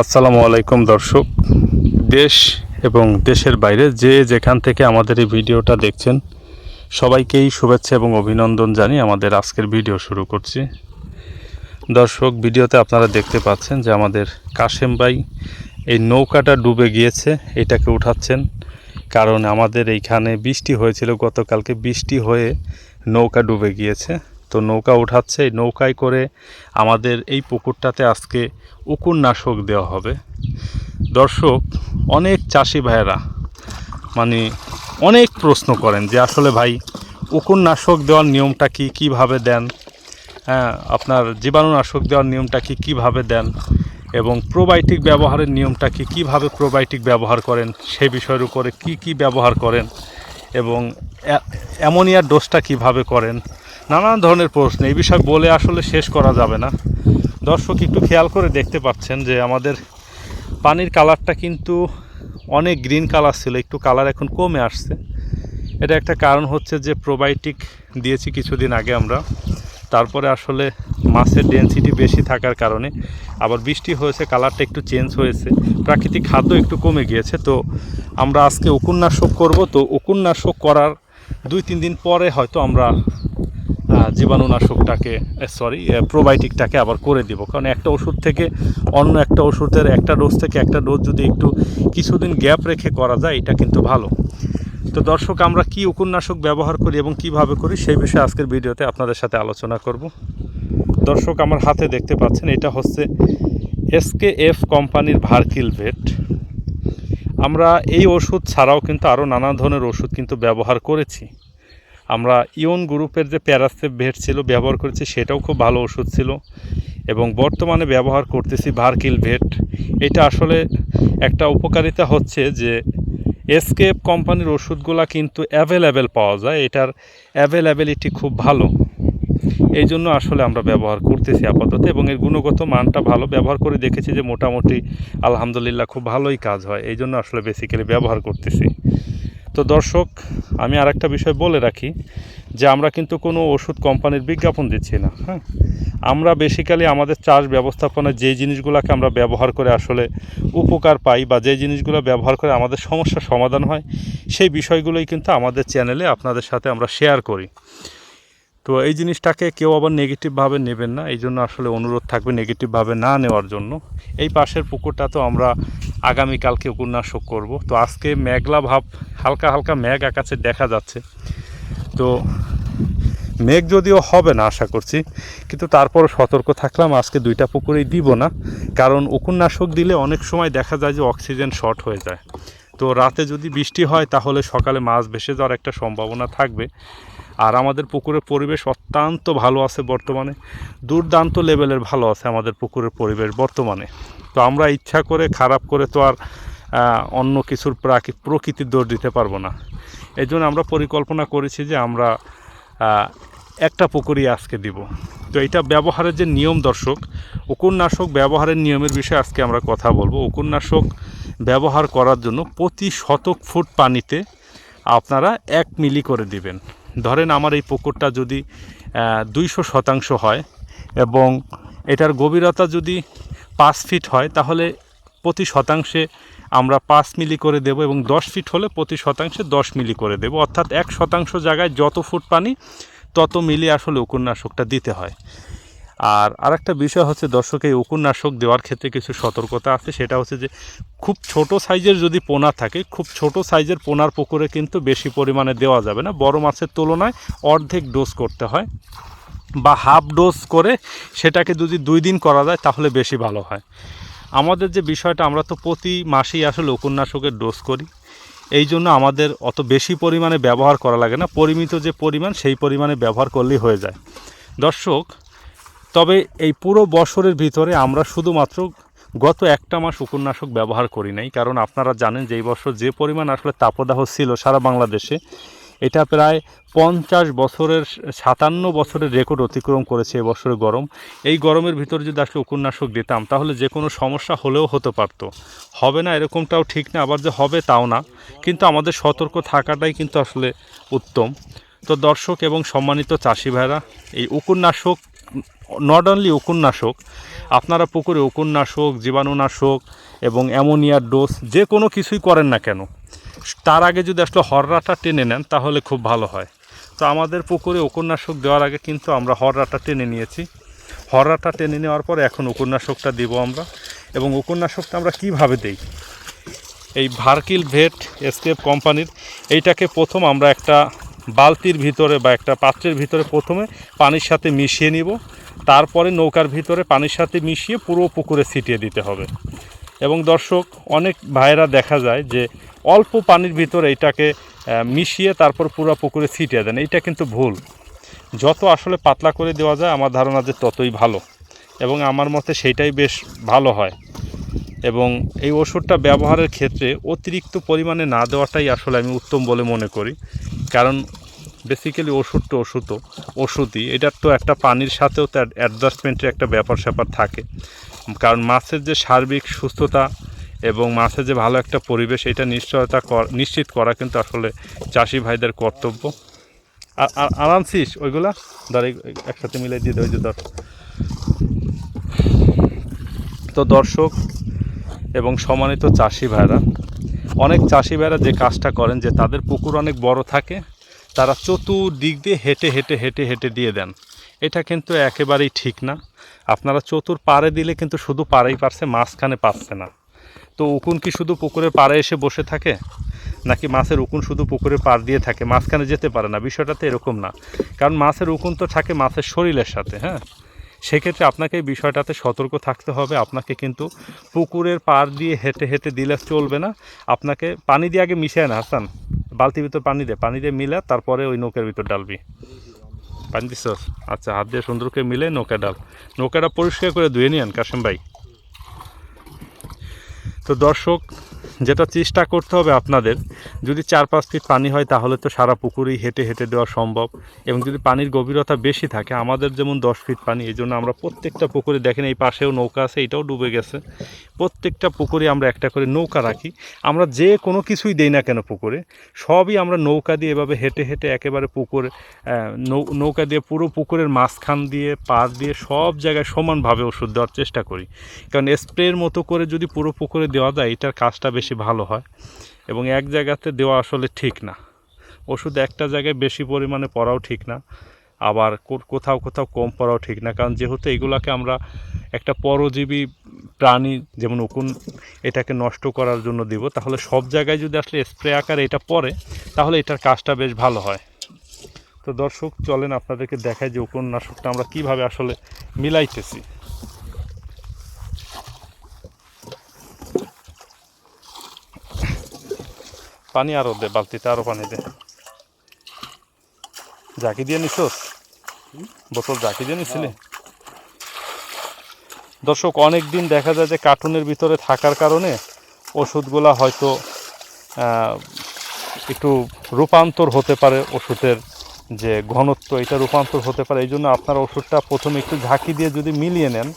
আসসালামু আলাইকুম দর্শক। দেশ এবং দেশের বাইরে যে যেখান থেকে আমাদের এই ভিডিওটা দেখছেন, সবাইকেই শুভেচ্ছা এবং অভিনন্দন জানিয়ে আমাদের আজকের ভিডিও শুরু করছি। দর্শক, ভিডিওতে আপনারা দেখতে পাচ্ছেন যে আমাদের কাশেম ভাই এই নৌকাটা ডুবে গিয়েছে, এটাকে উঠাচ্ছেন। কারণ আমাদের এইখানে বৃষ্টি হয়েছিল, গতকালকে বৃষ্টি হয়ে নৌকা ডুবে গিয়েছে। তো নৌকা উঠাচ্ছে নৌকায় করে আমাদের এই পুকুরটাতে আজকে উকুরনাশক দেওয়া হবে। দর্শক, অনেক চাষি ভাইয়েরা মানে অনেক প্রশ্ন করেন যে আসলে ভাই উকুরনাশক দেওয়ার নিয়মটা কি, কীভাবে দেন? হ্যাঁ আপনার জীবাণুনাশক দেওয়ার নিয়মটা কি, কীভাবে দেন? এবং প্রোবায়োটিক ব্যবহারের নিয়মটা কি, কীভাবে প্রোবায়োটিক ব্যবহার করেন? সে বিষয়ের উপরে কি কি ব্যবহার করেন? এবং অ্যা- অ্যামোনিয়ার ডোজটা কীভাবে করেন? নানান ধরনের প্রশ্ন, এই বিষয় বলে আসলে শেষ করা যাবে না। দর্শক, একটু খেয়াল করে দেখতে পাচ্ছেন যে আমাদের পানির কালারটা কিন্তু অনেক গ্রিন কালার ছিল, একটু কালার এখন কমে আসছে। এটা একটা কারণ হচ্ছে যে প্রোবায়োটিক দিয়েছি কিছুদিন আগে আমরা। তারপরে আসলে মাছের ডেনসিটি বেশি থাকার কারণে আবার বৃষ্টি হয়েছে, কালারটা একটু চেঞ্জ হয়েছে। প্রাকৃতিক খাদ্য একটু কমে গিয়েছে, তো আমরা আজকে উপন্যাসক করব। তো উপন্যাসক করার দুই তিন দিন পরে হয়তো আমরা জীবাণুনাশকটাকে সরি প্রোবায়োটিকটাকে আবার করে দিব। কারণ একটা ওষুধ থেকে অন্য একটা ওষুধের একটা ডোজ থেকে একটা ডোজ যদি একটু কিছুদিন গ্যাপ রেখে করা যায়, এটা কিন্তু ভালো। তো দর্শক, আমরা কি উপন্যাসক ব্যবহার করি এবং কীভাবে করি সেই বিষয়ে আজকের ভিডিওতে আপনাদের সাথে আলোচনা করব। দর্শক, আমার হাতে দেখতে পাচ্ছেন, এটা হচ্ছে এসকে এফ কোম্পানির ভার্কিল ভেট। আমরা এই ওষুধ ছাড়াও কিন্তু আরও নানা ধরনের ওষুধ কিন্তু ব্যবহার করেছি। আমরা ইয়ন গ্রুপের যে প্যারাসেপ ভেট ছিল, ব্যবহার করেছি, সেটাও খুব ভালো ওষুধ ছিল। এবং বর্তমানে ব্যবহার করতেছি ভার্কিল ভেট এটা আসলে একটা উপকারিতা হচ্ছে যে, এসকেপ কোম্পানির ওষুধগুলা কিন্তু অ্যাভেলেবেল পাওয়া যায়। এটার অ্যাভেলেবেলিটি খুব ভালো। এই জন্য আসলে আমরা ব্যবহার করতেছি আপাতত এবং এর গুণগত মানটা ভালো। ব্যবহার করে দেখেছি যে মোটামুটি আলহামদুলিল্লাহ খুব ভালোই কাজ হয়। এই জন্য আসলে বেসিক্যালি ব্যবহার করতেছি। তো দর্শক, আমি আর একটা বিষয় বলে রাখি যে আমরা কিন্তু কোনো ওষুধ কোম্পানির বিজ্ঞাপন দিচ্ছি না হ্যাঁ? আমরা বেসিক্যালি আমাদের চাষ ব্যবস্থাপনায় যে জিনিসগুলোকে আমরা ব্যবহার করে আসলে উপকার পাই বা যে জিনিসগুলো ব্যবহার করে আমাদের সমস্যার সমাধান হয়, সেই বিষয়গুলোই কিন্তু আমাদের চ্যানেলে আপনাদের সাথে আমরা শেয়ার করি। তো এই জিনিসটাকে কেউ আবার নেগেটিভভাবে নেবেন না, এই জন্য আসলে অনুরোধ থাকবে নেগেটিভভাবে না নেওয়ার জন্য। এই পাশের পুকুরটা তো আমরা আগামীকালকে উপন্যাসক করব। তো আজকে মেঘলা ভাব, হালকা হালকা মেঘ আকাশে দেখা যাচ্ছে। তো মেঘ যদিও হবে না আশা করছি, কিন্তু তারপর সতর্ক থাকলাম, আজকে দুইটা পুকুরেই দিব না। কারণ উপন্যাসক দিলে অনেক সময় দেখা যায় যে অক্সিজেন শর্ট হয়ে যায়। তো রাতে যদি বৃষ্টি হয়, তাহলে সকালে মাছ ভেসে যাওয়ার একটা সম্ভাবনা থাকবে। আর আমাদের পুকুরের পরিবেশ অত্যন্ত ভালো আছে বর্তমানে। দুর্দান্ত লেভেলের ভালো আছে আমাদের পুকুরের পরিবেশ বর্তমানে। তো আমরা ইচ্ছা করে, খারাপ করে তো আর অন্য কিছুর প্রাকৃ, প্রকৃতির দোষ দিতে পারব না। এই আমরা পরিকল্পনা করেছি যে আমরা একটা পুকুরই আজকে দিব। তো এটা ব্যবহারের যে নিয়ম দর্শক, উপন্যাসক ব্যবহারের নিয়মের বিষয়ে আজকে আমরা কথা বলব। উপন্যাসক ব্যবহার করার জন্য প্রতি শতক ফুট পানিতে আপনারা এক মিলি করে দিবেন। ধরেন আমার এই পুকুরটা যদি দুইশো শতাংশ হয় এবং এটার গভীরতা যদি পাঁচ ফিট হয়, তাহলে প্রতি শতাংশে আমরা পাঁচ মিলি করে দেব এবং দশ ফিট হলে প্রতি শতাংশে দশ মিলি করে দেব। অর্থাৎ এক শতাংশ জায়গায় যত ফুট পানি, তত মিলি আসলে উপন্যাসকটা দিতে হয়। আর আরেকটা বিষয় হচ্ছে দর্শক এই উপন্যাসক দেওয়ার ক্ষেত্রে কিছু সতর্কতা আছে। সেটা হচ্ছে যে, খুব ছোট সাইজের যদি পোনা থাকে, খুব ছোট সাইজের পোনার পুকুরে কিন্তু বেশি পরিমাণে দেওয়া যাবে না। বড় মাছের তুলনায় অর্ধেক ডোজ করতে হয় বা হাফ ডোজ করে সেটাকে যদি দুই দিন করা যায়, তাহলে বেশি ভালো হয়। আমাদের যে বিষয়টা, আমরা তো প্রতি মাসেই আসলে উপন্যাসকের ডোজ করি। এই জন্য আমাদের অত বেশি পরিমাণে ব্যবহার করা লাগে না। পরিমিত যে পরিমাণ, সেই পরিমাণে ব্যবহার করলেই হয়ে যায়। দর্শক তবে এই পুরো বছরের ভিতরে আমরা শুধুমাত্র গত একটা মাস উপন্যাসক ব্যবহার করি নাই, কারণ আপনারা জানেন যে এই বছর যে পরিমাণ আসলে তাপদাহ ছিল সারা বাংলাদেশে, এটা প্রায় পঞ্চাশ বছরের সাতান্ন বছরের রেকর্ড অতিক্রম করেছে এবছরের গরম। এই গরমের ভিতরে যদি আসলে উপন্যাসক দিতাম, তাহলে যে কোনো সমস্যা হলেও হতে পারত। হবে না এরকমটাও ঠিক না, আবার যে হবে তাও না। কিন্তু আমাদের সতর্ক থাকাটাই কিন্তু আসলে উত্তম। তো দর্শক এবং সম্মানিত চাষি ভাইরা এই উপন্যাসক নট অনলি উকুননাশক আপনারা পুকুরে উকুননাশক জীবাণুনাশক এবং অ্যামোনিয়ার ডোজ যে কোনো কিছুই করেন না কেন, তার আগে যদি আসলে হররাটা টেনে নেন তাহলে খুব ভালো হয়। তো আমাদের পুকুরে উপন্যাসক দেওয়ার আগে কিন্তু আমরা হররাটা টেনে নিয়েছি। হররাটা টেনে নেওয়ার পরে এখন উপন্যাসকটা দিব আমরা এবং উপন্যাসকটা আমরা কীভাবে দেই? এই ভার্কিল ভেট এসকেপ কোম্পানির, এইটাকে প্রথম আমরা একটা বালতির ভিতরে বা একটা পাত্রের ভিতরে প্রথমে পানির সাথে মিশিয়ে নিব। তারপরে নৌকার ভিতরে পানির সাথে মিশিয়ে পুরো পুকুরে ছিটিয়ে দিতে হবে। এবং দর্শক, অনেক ভাইয়েরা দেখা যায় যে অল্প পানির ভিতরে এটাকে মিশিয়ে তারপর পুরো পুকুরে ছিটিয়ে দেন। এইটা কিন্তু ভুল। যত আসলে পাতলা করে দেওয়া যায়, আমার ধারণা যে ততই ভালো। এবং আমার মতে সেইটাই বেশ ভালো হয়। এবং এই ওষুধটা ব্যবহারের ক্ষেত্রে অতিরিক্ত পরিমাণে না দেওয়াটাই আসলে আমি উত্তম বলে মনে করি। কারণ বেসিক্যালি ওষুধ তো ওষুধ তো ওষুধই। এটার তো একটা পানির সাথেও তো অ্যাডজাস্টমেন্টের একটা ব্যাপার স্যাপার থাকে। কারণ মাছের যে সার্বিক সুস্থতা এবং মাছের যে ভালো একটা পরিবেশ, এটা নিশ্চয়তা নিশ্চিত করা কিন্তু আসলে চাষি ভাইদের কর্তব্য। আর- আরামসিস ওইগুলা? ধর একসাথে মিলে দিয়ে দেয় যে ধর। তো দর্শক এবং সম্মানিত চাষি ভাইরা অনেক চাষি ভাইরা যে কাজটা করেন যে তাদের পুকুর অনেক বড় থাকে, তারা চতুর্দিক দিয়ে হেঁটে হেঁটে হেঁটে হেঁটে দিয়ে দেন। এটা কিন্তু একেবারেই ঠিক না। আপনারা চতুর পাড়ে দিলে কিন্তু শুধু পাড়েই পারছে, মাঝখানে পাচ্ছে না। তো উকুন কি শুধু পুকুরের পাড়ে এসে বসে থাকে, নাকি মাছের উকুন শুধু পুকুরের পাড় দিয়ে থাকে? মাঝখানে যেতে পারে না। বিষয়টা তো এরকম না। কারণ মাছের উকুন তো থাকে মাছের শরীরের সাথে হ্যাঁ? সেক্ষেত্রে আপনাকে এই বিষয়টাতে সতর্ক থাকতে হবে। আপনাকে কিন্তু পুকুরের পাড় দিয়ে হেঁটে হেঁটে দিলে চলবে না। আপনাকে পানি দিয়ে আগে মিশিয়ে না, হাসান। বালতির ভিতর পানি দে, পানি দিয়ে মিলে তারপরে ওই নৌকের ভিতর ডালবি পানি দিস আচ্ছা হাত দিয়ে সুন্দর করে মিলে নৌকা ডাল নৌকাটা পরিষ্কার করে ধুয়ে নিয়েন, কাশেম ভাই। তো দর্শক যেটা চেষ্টা করতে হবে আপনাদের, যদি চার পাঁচ ফিট পানি হয় তাহলে তো সারা পুকুরেই হেঁটে হেঁটে দেওয়া সম্ভব। এবং যদি পানির গভীরতা বেশি থাকে, আমাদের যেমন দশ ফিট পানি, এই জন্য আমরা প্রত্যেকটা পুকুরে দেখেন এই পাশেও নৌকা আছে, এটাও ডুবে গেছে। প্রত্যেকটা পুকুরে আমরা একটা করে নৌকা রাখি। আমরা যে কোনো কিছুই দেই না কেন পুকুরে, সবই আমরা নৌকা দিয়ে এভাবে হেঁটে হেঁটে একেবারে পুকুরে নৌকা দিয়ে পুরো পুকুরের মাঝখান দিয়ে পার দিয়ে সব জায়গায় সমানভাবে ওষুধ দেওয়ার চেষ্টা করি। কারণ স্প্রের মতো করে যদি পুরো পুকুরে দেওয়া যায়, এটার কাজটা বেশি ভালো হয় এবং এক জায়গাতে দেওয়া আসলে ঠিক না। ওষুধ একটা জায়গায় বেশি পরিমাণে পড়াও ঠিক না, আবার কোথাও কোথাও কম পড়াও ঠিক না। কারণ যেহেতু এগুলাকে আমরা একটা পরজীবী প্রাণী, যেমন উকুন, এটাকে নষ্ট করার জন্য দিব, তাহলে সব জায়গায় যদি আসলে স্প্রে আকারে এটা পড়ে, তাহলে এটার কাজটা বেশ ভালো হয়। তো দর্শক, চলেন আপনাদেরকে দেখায় যে উপন্যাসকটা আমরা কীভাবে আসলে মিলাইতেছি। পানি আরও দে, বালতিতে আরও পানি দে। জাকি দিয়ে নিছোস বোতল জাকি দিয়ে নিছিলি? দর্শক অনেক দিন দেখা যায় যে কার্টুনের ভিতরে থাকার কারণে ওষুধগুলা হয়তো একটু রূপান্তর হতে পারে ওষুধের যে ঘনত্ব, এটা রূপান্তর হতে পারে। এই জন্য আপনার ওষুধটা প্রথমে একটু ঝাঁকি দিয়ে যদি মিলিয়ে নেন,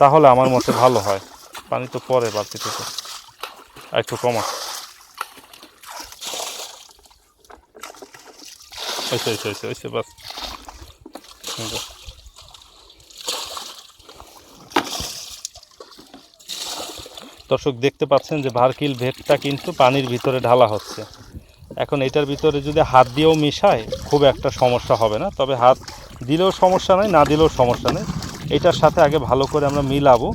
তাহলে আমার মতে ভালো হয়। পানি তো পরে বাড়তি থেকে একটু কমা দর্শক, দেখতে পাচ্ছেন যে ভারকিল ভেটটা কিন্তু পানির ভিতরে ঢালা হচ্ছে। এখন এটার ভিতরে যদি হাত দিয়েও মিশায়, খুব একটা সমস্যা হবে না। তবে হাত দিলেও সমস্যা নেই, না দিলেও সমস্যা নেই। এটার সাথে আগে ভালো করে আমরা মিলাবো।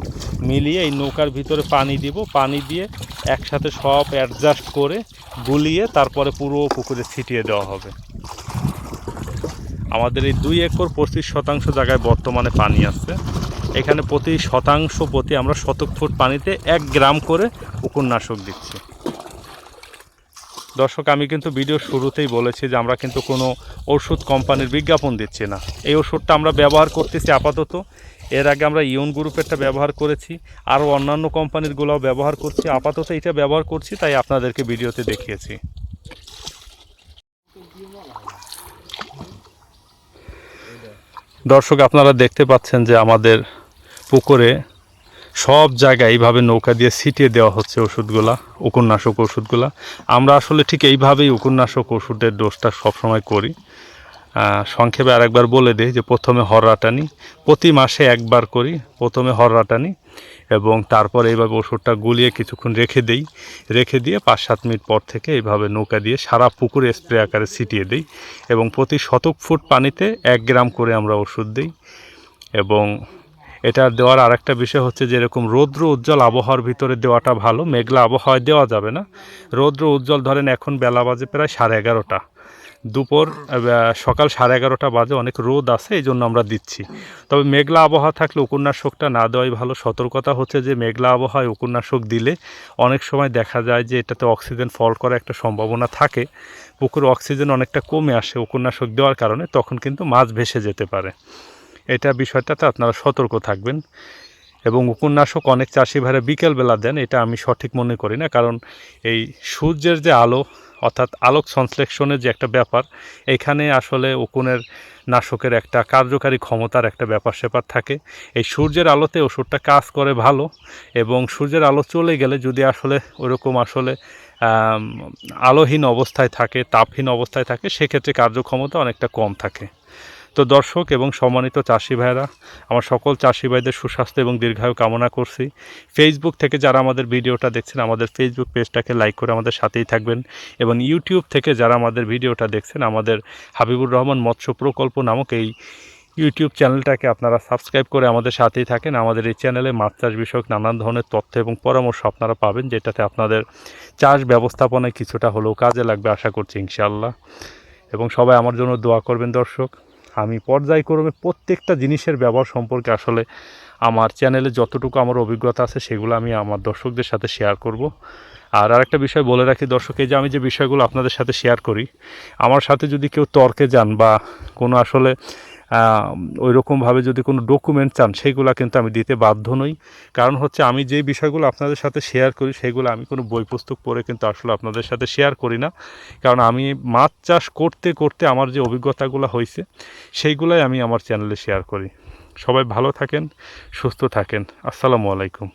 মিলিয়ে এই নৌকার ভিতরে পানি দিব। পানি দিয়ে একসাথে সব অ্যাডজাস্ট করে গুলিয়ে তারপরে পুরো পুকুরে ছিটিয়ে দেওয়া হবে। আমাদের এই দুই একর পঁচিশ শতাংশ জায়গায় বর্তমানে পানি আছে। এখানে প্রতি শতাংশ প্রতি আমরা শতক ফুট পানিতে এক গ্রাম করে উপন্যাসক দিচ্ছি। দর্শক, আমি কিন্তু ভিডিও শুরুতেই বলেছি যে আমরা কিন্তু কোনো ওষুধ কোম্পানির বিজ্ঞাপন দিচ্ছি না। এই ওষুধটা আমরা ব্যবহার করতেছি আপাতত। এর আগে আমরা ইউন গ্রুপেরটা ব্যবহার করেছি, আরও অন্যান্য কোম্পানিরগুলোও ব্যবহার করছি। আপাতত এটা ব্যবহার করছি, তাই আপনাদেরকে ভিডিওতে দেখিয়েছি। দর্শক, আপনারা দেখতে পাচ্ছেন যে আমাদের পুকুরে সব জায়গায় এইভাবে নৌকা দিয়ে ছিটিয়ে দেওয়া হচ্ছে ওষুধগুলা, উপন্যাসক ওষুধগুলা। আমরা আসলে ঠিক এইভাবেই উপন্যাসক ওষুধের ডোজটা সবসময় করি। সংক্ষেপে আরেকবার বলে দিই যে প্রথমে হররাটানি, প্রতি মাসে একবার করি, প্রথমে হররাটানি এবং তারপর এইভাবে ওষুধটা গুলিয়ে কিছুক্ষণ রেখে দেই। রেখে দিয়ে পাঁচ সাত মিনিট পর থেকে এইভাবে নৌকা দিয়ে সারা পুকুরে স্প্রে আকারে ছিটিয়ে দিই এবং প্রতি শতক ফুট পানিতে এক গ্রাম করে আমরা ওষুধ দিই এবং এটা দেওয়ার আরেকটা বিষয় হচ্ছে যে এরকম রৌদ্র উজ্জ্বল আবহাওয়ার ভিতরে দেওয়াটা ভালো, মেঘলা আবহাওয়ায় দেওয়া যাবে না। রৌদ্র উজ্জ্বল ধরেন এখন বেলা বাজে প্রায় সাড়ে এগারোটা। দুপুর সকাল সাড়ে এগারোটা বাজে অনেক রোদ আছে, এই জন্য আমরা দিচ্ছি। তবে মেঘলা আবহাওয়া থাকলে উপন্যাসকটা না দেওয়াই ভালো। সতর্কতা হচ্ছে যে মেঘলা আবহাওয়ায় উপন্যাসক দিলে অনেক সময় দেখা যায় যে এটাতে অক্সিজেন ফল করার একটা সম্ভাবনা থাকে। পুকুরে অক্সিজেন অনেকটা কমে আসে উপন্যাসক দেওয়ার কারণে, তখন কিন্তু মাছ ভেসে যেতে পারে। এটা বিষয়টাতে আপনারা সতর্ক থাকবেন। এবং উপন্যাসক অনেক চাষি ভাইরা বিকেলবেলা দেন, এটা আমি সঠিক মনে করি না, কারণ এই সূর্যের যে আলো, অর্থাৎ আলোক সংশ্লেষণের যে একটা ব্যাপার, এখানে আসলে উকুনের নাশকের একটা কার্যকারী ক্ষমতার একটা ব্যাপার স্যাপার থাকে। এই সূর্যের আলোতে ওষুধটা কাজ করে ভালো, এবং সূর্যের আলো চলে গেলে যদি আসলে ওরকম আসলে আলোহীন অবস্থায় থাকে, তাপহীন অবস্থায় থাকে, সেক্ষেত্রে কার্যক্ষমতা অনেকটা কম থাকে। তো দর্শক এবং সম্মানিত চাষি ভাইরা আমার সকল চাষি ভাইদের সুস্বাস্থ্য এবং দীর্ঘায়ু কামনা করছি। ফেসবুক থেকে যারা আমাদের ভিডিওটা দেখছেন, আমাদের ফেসবুক পেজটাকে লাইক করে আমাদের সাথেই থাকবেন এবং ইউটিউব থেকে যারা আমাদের ভিডিওটা দেখছেন, আমাদের হাবিবুর রহমান মৎস্য প্রকল্প নামক এই ইউটিউব চ্যানেলটাকে আপনারা সাবস্ক্রাইব করে আমাদের সাথেই থাকেন। আমাদের এই চ্যানেলে মাছ চাষ বিষয়ক নানান ধরনের তথ্য এবং পরামর্শ আপনারা পাবেন, যেটাতে আপনাদের চাষ ব্যবস্থাপনায় কিছুটা হলেও কাজে লাগবে, আশা করছি ইনশাআল্লাহ। এবং সবাই আমার জন্য দোয়া করবেন দর্শক। আমি পর্যায়ক্রমে প্রত্যেকটা জিনিসের ব্যবহার সম্পর্কে আসলে আমার চ্যানেলে যতটুকু আমার অভিজ্ঞতা আছে, সেগুলো আমি আমার দর্শকদের সাথে শেয়ার করব। আর আরেকটা বিষয় বলে রাখি দর্শকে যে আমি যে বিষয়গুলো আপনাদের সাথে শেয়ার করি, আমার সাথে যদি কেউ তর্কে যান বা কোনো আসলে ওই রকমভাবে যদি কোনো ডকুমেন্ট চান সেইগুলো কিন্তু আমি দিতে বাধ্য নই। কারণ হচ্ছে আমি যে বিষয়গুলো আপনাদের সাথে শেয়ার করি, সেগুলো আমি কোনো বই পুস্তক পড়ে কিন্তু আসলে আপনাদের সাথে শেয়ার করি না। কারণ আমি মাছ চাষ করতে করতে আমার যে অভিজ্ঞতাগুলো হয়েছে সেইগুলোই আমি আমার চ্যানেলে শেয়ার করি। সবাই ভালো থাকেন, সুস্থ থাকেন। আসসালামু আলাইকুম।